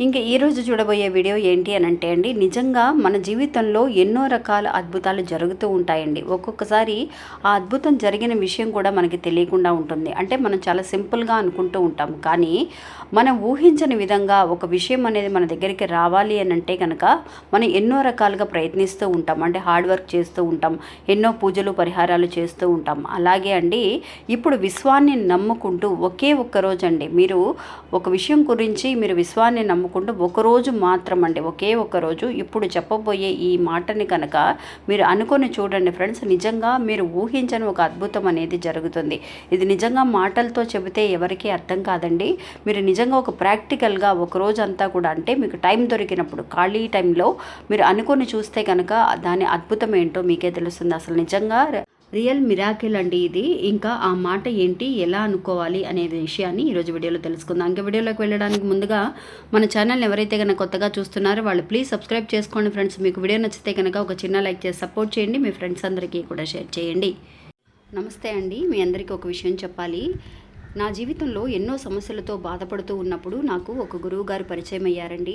ఇంకా ఈరోజు చూడబోయే వీడియో ఏంటి అని అంటే అండి నిజంగా మన జీవితంలో ఎన్నో రకాల అద్భుతాలు జరుగుతూ ఉంటాయండి. ఒక్కొక్కసారి ఆ అద్భుతం జరిగిన విషయం కూడా మనకి తెలియకుండా ఉంటుంది. అంటే మనం చాలా సింపుల్గా అనుకుంటూ ఉంటాం. కానీ మనం ఊహించని విధంగా ఒక విషయం అనేది మన దగ్గరికి రావాలి అని అంటే కనుక మనం ఎన్నో రకాలుగా ప్రయత్నిస్తూ ఉంటాం. అంటే హార్డ్ వర్క్ చేస్తూ ఉంటాం. ఎన్నో పూజలు పరిహారాలు చేస్తూ ఉంటాం. అలాగే అండి ఇప్పుడు విశ్వాన్ని నమ్ముకుంటూ ఒకే ఒక్క రోజు అండి మీరు ఒక విషయం గురించి మీరు విశ్వాన్ని నమ్ముకుంటూ ఒకరోజు మాత్రం అండి ఒకే ఒక్క రోజు. ఇప్పుడు చెప్పబోయే ఈ మాటని కనుక మీరు అనుకొని చూడండి ఫ్రెండ్స్ నిజంగా మీరు ఊహించని ఒక అద్భుతం అనేది జరుగుతుంది. ఇది నిజంగా మాటలతో చెబితే ఎవరికీ అర్థం కాదండి. మీరు నిజంగా ఒక ప్రాక్టికల్గా ఒక రోజు అంతా కూడా అంటే మీకు టైం దొరికినప్పుడు ఖాళీ టైంలో మీరు అనుకొని చూస్తే కనుక దాని అద్భుతం ఏంటో మీకే తెలుస్తుంది. అసలు నిజంగా రియల్ మిరాకిల్ అండి ఇది. ఇంకా ఆ మాట ఏంటి ఎలా అనుకోవాలి అనే విషయాన్ని ఈరోజు వీడియోలో తెలుసుకుందాం. ఇంకా వీడియోలోకి వెళ్ళడానికి ముందుగా మన ఛానల్ని ఎవరైతే కనుక కొత్తగా చూస్తున్నారో వాళ్ళు ప్లీజ్ సబ్స్క్రైబ్ చేసుకోండి ఫ్రెండ్స్. మీకు వీడియో నచ్చితే కనుక ఒక చిన్న లైక్ చేసి సపోర్ట్ చేయండి. మీ ఫ్రెండ్స్ అందరికీ కూడా షేర్ చేయండి. నమస్తే అండి. మీ అందరికీ ఒక విషయం చెప్పాలి. నా జీవితంలో ఎన్నో సమస్యలతో బాధపడుతూ ఉన్నప్పుడు నాకు ఒక గురువు గారు పరిచయం అయ్యారండి.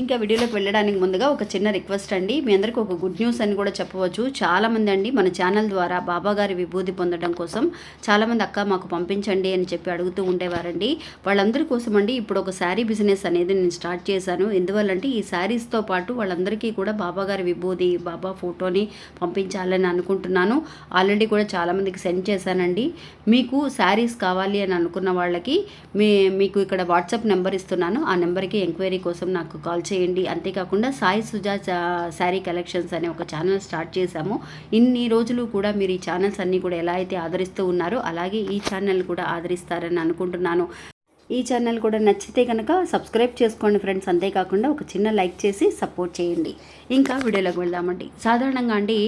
ఇంకా వీడియోలోకి వెళ్ళడానికి ముందుగా ఒక చిన్న రిక్వెస్ట్ అండి. మీ అందరికీ ఒక గుడ్ న్యూస్ అని కూడా చెప్పవచ్చు. చాలామంది అండి మన ఛానల్ ద్వారా బాబాగారి విభూతి పొందడం కోసం చాలామంది అక్క మాకు పంపించండి అని చెప్పి అడుగుతూ ఉండేవారండి. వాళ్ళందరి కోసం అండి ఇప్పుడు ఒక శారీ బిజినెస్ అనేది నేను స్టార్ట్ చేశాను. ఎందువల్లంటే ఈ శారీస్తో పాటు వాళ్ళందరికీ కూడా బాబాగారి విభూతి బాబా ఫోటోని పంపించాలని అనుకుంటున్నాను. ఆల్రెడీ కూడా చాలామందికి సెండ్ చేశానండి. మీకు శారీస్ కావాలి అని అనుకున్న వాళ్ళకి మీ మీకు ఇక్కడ వాట్సాప్ నెంబర్ ఇస్తున్నాను. ఆ నెంబర్కి ఎంక్వైరీ కోసం నాకు కాల్ చేయండి. అంతేకాకుండా సాయి సుజా శారీ కలెక్షన్స్ అనే ఒక ఛానల్ స్టార్ట్ చేశాము. ఇన్ని రోజులు కూడా మీరు ఈ ఛానల్స్ అన్నీ కూడా ఎలా అయితే ఆదరిస్తూ ఉన్నారో అలాగే ఈ ఛానల్ కూడా ఆదరిస్తారని అనుకుంటున్నాను. ఈ ఛానల్ కూడా నచ్చితే కనుక సబ్స్క్రైబ్ చేసుకోండి ఫ్రెండ్స్ అంతేకాకుండా ఒక చిన్న లైక్ చేసి సపోర్ట్ చేయండి. ఇంకా వీడియోలోకి వెళ్దామండి. సాధారణంగా అండి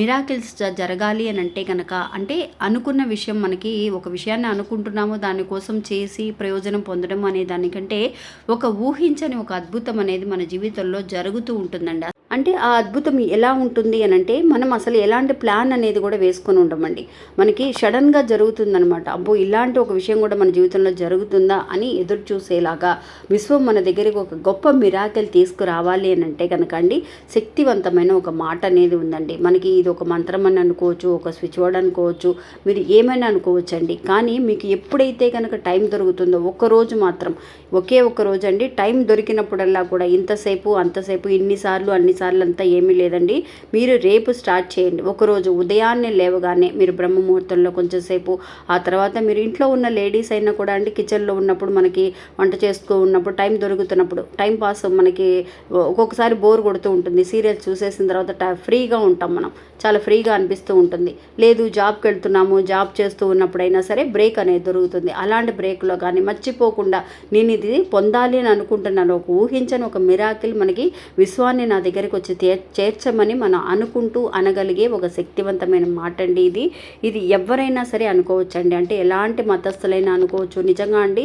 మిరాకిల్స్ జరగాలి అని అంటే కనుక అంటే అనుకున్న విషయం మనకి ఒక విషయాన్ని అనుకుంటున్నాము దానికోసం చేసి ప్రయోజనం పొందడం అనే దానికంటే ఒక ఊహించని ఒక అద్భుతం అనేది మన జీవితంలో జరుగుతూ ఉంటుందండి. అంటే ఆ అద్భుతం ఎలా ఉంటుంది అని అంటే మనం అసలు ఎలాంటి ప్లాన్ అనేది కూడా వేసుకొని ఉండమండి. మనకి సడన్గా జరుగుతుందనమాట అబ్బో ఇలాంటి ఒక విషయం కూడా మన జీవితంలో జరుగుతుందా అని ఎదురు చూసేలాగా విశ్వం మన దగ్గరికి ఒక గొప్ప మిరాకిల్ తీసుకురావాలి అని అంటే కనుక అండి శక్తివంతమైన ఒక మాట అనేది ఉందండి. మనకి ఇది ఒక మంత్రం అని అనుకోవచ్చు ఒక స్విచ్ వర్డ్ అనుకోవచ్చు మీరు ఏమైనా అనుకోవచ్చు అండి కానీ మీకు ఎప్పుడైతే కనుక టైం దొరుకుతుందో ఒక్కరోజు మాత్రం ఒకే ఒక్క రోజు అండి టైం దొరికినప్పుడల్లా కూడా ఇంతసేపు అంతసేపు ఇన్నిసార్లు అన్నిసార్లు అంతా ఏమీ లేదండి. మీరు రేపు స్టార్ట్ చేయండి. ఒకరోజు ఉదయాన్నే లేవగానే మీరు బ్రహ్మముహూర్తంలో కొంచెం సేపు ఆ తర్వాత మీరు ఇంట్లో ఉన్న లేడీస్ అయినా కూడా అండి కిచెన్లో ఉన్నప్పుడు మనకి వంట చేస్తూ ఉన్నప్పుడు టైం దొరుకుతున్నప్పుడు టైం పాస్ మనకి ఒక్కొక్కసారి బోర్ కొడుతూ ఉంటుంది. సీరియల్స్ చూసేసిన తర్వాత ఫ్రీగా ఉంటాం మనం. చాలా ఫ్రీగా అనిపిస్తూ ఉంటుంది. లేదు జాబ్కి వెళ్తున్నాము జాబ్ చేస్తూ ఉన్నప్పుడైనా సరే బ్రేక్ అనేది దొరుకుతుంది. అలాంటి బ్రేక్లో కానీ మర్చిపోకుండా నేను ఇది పొందాలి అని అనుకుంటున్నాను. ఒక ఊహించని ఒక మిరాకిల్ మనకి విశ్వాన్ని నా దగ్గర దగ్గరికి వచ్చి చేర్చమని మనం అనుకుంటూ అనగలిగే ఒక శక్తివంతమైన మాట అండి ఇది. ఇది ఎవరైనా సరే అనుకోవచ్చండి. అంటే ఎలాంటి మతస్థులైనా అనుకోవచ్చు. నిజంగా అండి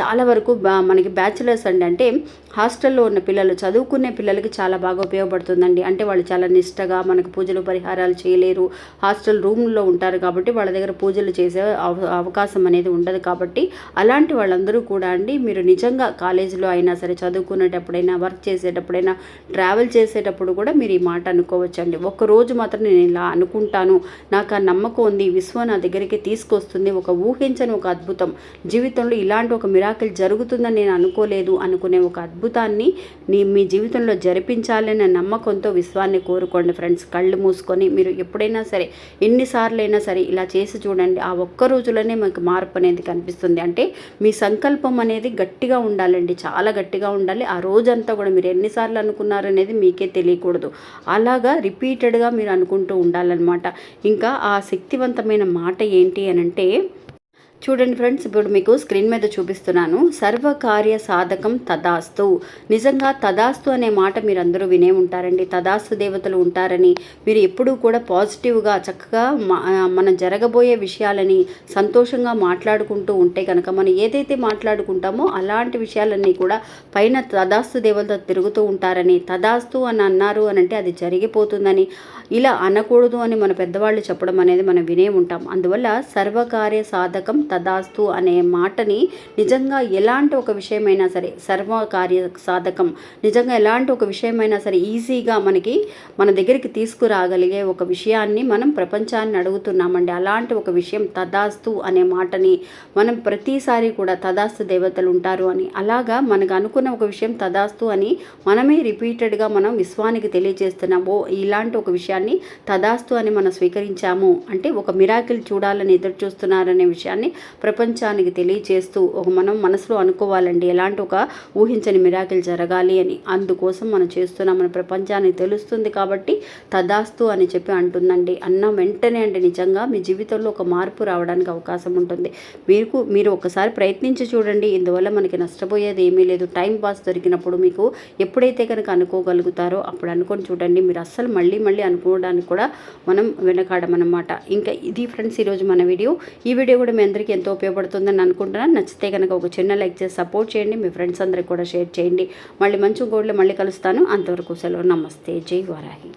చాలా వరకు మనకి బ్యాచిలర్స్ అండి అంటే హాస్టల్లో ఉన్న పిల్లలు చదువుకునే పిల్లలకి చాలా బాగా ఉపయోగపడుతుందండి. అంటే వాళ్ళు చాలా నిష్టగా మనకు పూజలు పరిహారాలు చేయలేరు. హాస్టల్ రూమ్లో ఉంటారు కాబట్టి వాళ్ళ దగ్గర పూజలు చేసే అవ- అవకాశం అనేది ఉండదు కాబట్టి అలాంటి వాళ్ళందరూ కూడా అండి మీరు నిజంగా కాలేజీలో అయినా సరే చదువుకునేటప్పుడైనా వర్క్ చేసేటప్పుడైనా ట్రావెల్ చేసేటప్పుడు కూడా మీరు ఈ మాట అనుకోవచ్చండి. ఒక్కరోజు రోజు మాత్రం నేను ఇలా అనుకుంటాను. నాకు ఆ నమ్మకం ఉంది. విశ్వం నా దగ్గరికి తీసుకొస్తుంది. ఒక ఊహించని ఒక అద్భుతం. జీవితంలో ఇలాంటి ఒక మిరాకిల్ జరుగుతుందని నేను అనుకోలేదు అనుకునే ఒక అద్భుతాన్ని నీ మీ జీవితంలో జరిపించాలనే నమ్మకంతో విశ్వాన్ని కోరుకోండి ఫ్రెండ్స్. కళ్ళు మూసుకొని మీరు ఎప్పుడైనా సరే ఎన్నిసార్లైనా సరే ఇలా చేసి చూడండి. ఆ ఒక్క రోజులోనే మీకు మార్పు అనేది కనిపిస్తుంది. అంటే మీ సంకల్పం అనేది గట్టిగా ఉండాలండి. చాలా గట్టిగా ఉండాలి. ఆ రోజంతా కూడా మీరు ఎన్నిసార్లు అనుకున్నారు అనేది మీకే తెలియకూడదు. అలాగా రిపీటెడ్గా మీరు అనుకుంటూ ఉండాలన్నమాట. ఇంకా ఆ శక్తివంతమైన మాట ఏంటి అని అంటే చూడండి ఫ్రెండ్స్ ఇప్పుడు మీకు స్క్రీన్ మీద చూపిస్తున్నాను. సర్వకార్య సాధకం తదాస్తు. నిజంగా తదాస్తు అనే మాట మీరు అందరూ వినే ఉంటారండి. తదాస్తు దేవతలు ఉంటారని మీరు ఎప్పుడూ కూడా పాజిటివ్గా చక్కగా మనం జరగబోయే విషయాలని సంతోషంగా మాట్లాడుకుంటూ ఉంటే కనుక మనం ఏదైతే మాట్లాడుకుంటామో అలాంటి విషయాలన్నీ కూడా పైన తదాస్తు దేవత తిరుగుతూ ఉంటారని తదాస్తు అని అన్నారు అని అంటే అది జరిగిపోతుందని ఇలా అనకూడదు అని మన పెద్దవాళ్ళు చెప్పడం అనేది మనం వినే ఉంటాం. అందువల్ల సర్వకార్య సాధకం తదాస్తు అనే మాటని నిజంగా ఎలాంటి ఒక విషయమైనా సరే సర్వకార్య సాధకం నిజంగా ఎలాంటి ఒక విషయమైనా సరే ఈజీగా మనకి మన దగ్గరికి తీసుకురాగలిగే ఒక విషయాన్ని మనం ప్రపంచాన్ని అడుగుతున్నామండి. అలాంటి ఒక విషయం తదాస్తు అనే మాటని మనం ప్రతిసారి కూడా తదాస్తు దేవతలు ఉంటారు అని. అలాగా మనకు అనుకున్న ఒక విషయం తదాస్తు అని మనమే రిపీటెడ్గా మనం విశ్వానికి తెలియజేస్తున్నాము. ఇలాంటి ఒక విషయాన్ని తదాస్తు అని మనం స్వీకరించాము అంటే ఒక మిరాకిల్ చూడాలని ఎదురు చూస్తున్నారనే విషయాన్ని ప్రపంచానికి తెలియచేస్తూ ఒక మనం మనసులో అనుకోవాలండి. ఎలాంటి ఒక ఊహించని మిరాకిల్ జరగాలి అని. అందుకోసం మనం చేస్తున్నాం. మన ప్రపంచానికి తెలుస్తుంది కాబట్టి తదాస్తు అని చెప్పి అంటుందండి. అన్న వెంటనే అండి నిజంగా మీ జీవితంలో ఒక మార్పు రావడానికి అవకాశం ఉంటుంది. మీకు మీరు ఒకసారి ప్రయత్నించి చూడండి. ఇందువల్ల మనకి నష్టపోయేది ఏమీ లేదు. టైం పాస్ దొరికినప్పుడు మీకు ఎప్పుడైతే కనుక అనుకోగలుగుతారో అప్పుడు అనుకొని చూడండి. మీరు అస్సలు మళ్ళీ మళ్ళీ అనుకోవడానికి కూడా మనం వెనకాడమన్నమాట. ఇంకా ఇది ఫ్రెండ్స్ ఈరోజు మన వీడియో. ఈ వీడియో కూడా మీ అందరికీ ఎంతో ఉపయోగపడుతుందని అనుకుంటున్నాను. నచ్చితే కనుక ఒక చిన్న లైక్ చేసి సపోర్ట్ చేయండి. మీ ఫ్రెండ్స్ అందరికి కూడా షేర్ చేయండి. మళ్ళీ మంచి గోడ్లు మళ్ళీ కలుస్తాను. అంతవరకు సెలవు. నమస్తే. జై వారాహి.